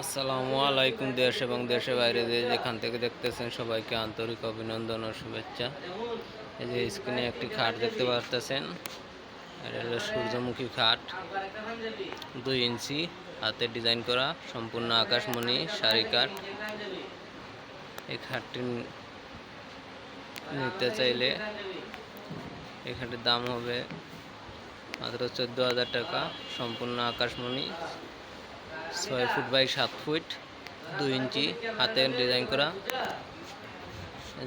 আসসালামু আলাইকুম, দেশ এবং দেশের বাইরে যে যেখান থেকে দেখতেছেন সবাইকে আন্তরিক অভিনন্দন ও শুভেচ্ছা। এই যে স্ক্রিনে একটি খাট দেখতে পারতেছেন এটা সূর্যমুখী খাট। দুই ইঞ্চি, হাতে ডিজাইন করা, সম্পূর্ণ আকাশমণি শাড়ি কাঠ। এই খাটটি নিতে চাইলে এই খাটের দাম হবে মাত্র চোদ্দ হাজার টাকা, সম্পূর্ণ আকাশমণি। ছয় ফুট বাই সাত ফুট, দুই ইঞ্চি হাতে ডিজাইন করা।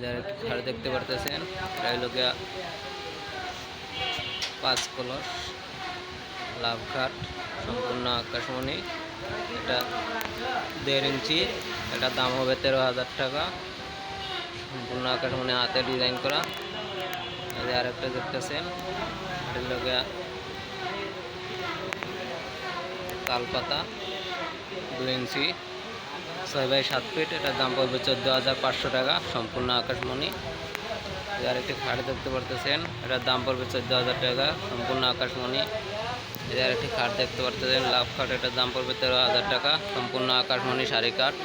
যারা একটি খাট দেখতে পারতেছেন হলো গিয়া পাঁচ কলস, লাভ খাট সম্পূর্ণ আকাশমণি। এটা দেড় ইঞ্চি, এটা দাম হবে তেরো হাজার টাকা। সম্পূর্ণ আকাশমণি হাতে ডিজাইন করা। যে আরেকটা দেখতেছেন এটা হলো গিয়া তালপাতা দুই ইঞ্চি ছয় বাই সাত ফিট এটার দাম পড়বে চোদ্দ হাজার পাঁচশো টাকা, সম্পূর্ণ আকাশমণি। আর একটি খাট দেখতে পারতেছেন, এটার দাম পড়বে চোদ্দ হাজার টাকা, সম্পূর্ণ আকাশমণি। এর একটি খাট দেখতে পারতেছেন, লাভ খাট, এটার দাম পড়বে তেরো হাজার টাকা, সম্পূর্ণ আকাশমণি শাড়ি কাঠ।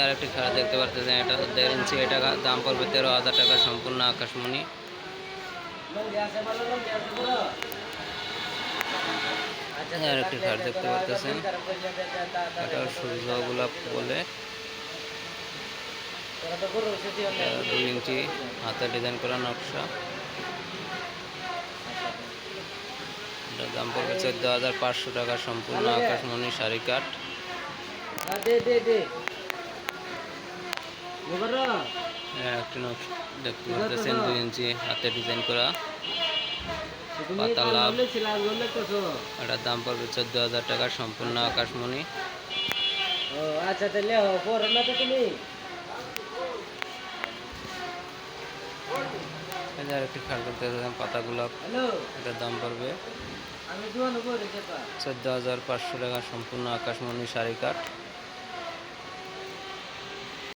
এর একটি খাট দেখতে পারতেছেন, এটা দেড় ইঞ্চি এটা দাম পড়বে তেরো হাজার টাকা, সম্পূর্ণ আকাশমণি। আর একটি খাট দেখতে পারতেছেন। এটা সূর্য গোলাপ বলে। দুই ইঞ্চি হাতে ডিজাইন করা নকশা। দাম পড়বে চোদ্দ হাজার পাঁচশো টাকা, সম্পূর্ণ আকাশমণি শাড়ি কাঠ। একটি নকশা দেখতে পারতেছেন, দুই ইঞ্চি হাতে ডিজাইন করা। পাতা লাভ। এটার দাম পড়বে চোদ্দ হাজার টাকা সম্পূর্ণ আকাশমণি। আচ্ছা তাহলে পড়ো না তো তুমি? দেখতে পাতা গোলাপ এটার দাম পড়বে চোদ্দ হাজার পাঁচশো টাকা সম্পূর্ণ আকাশমণি শাড়ি কাঠ।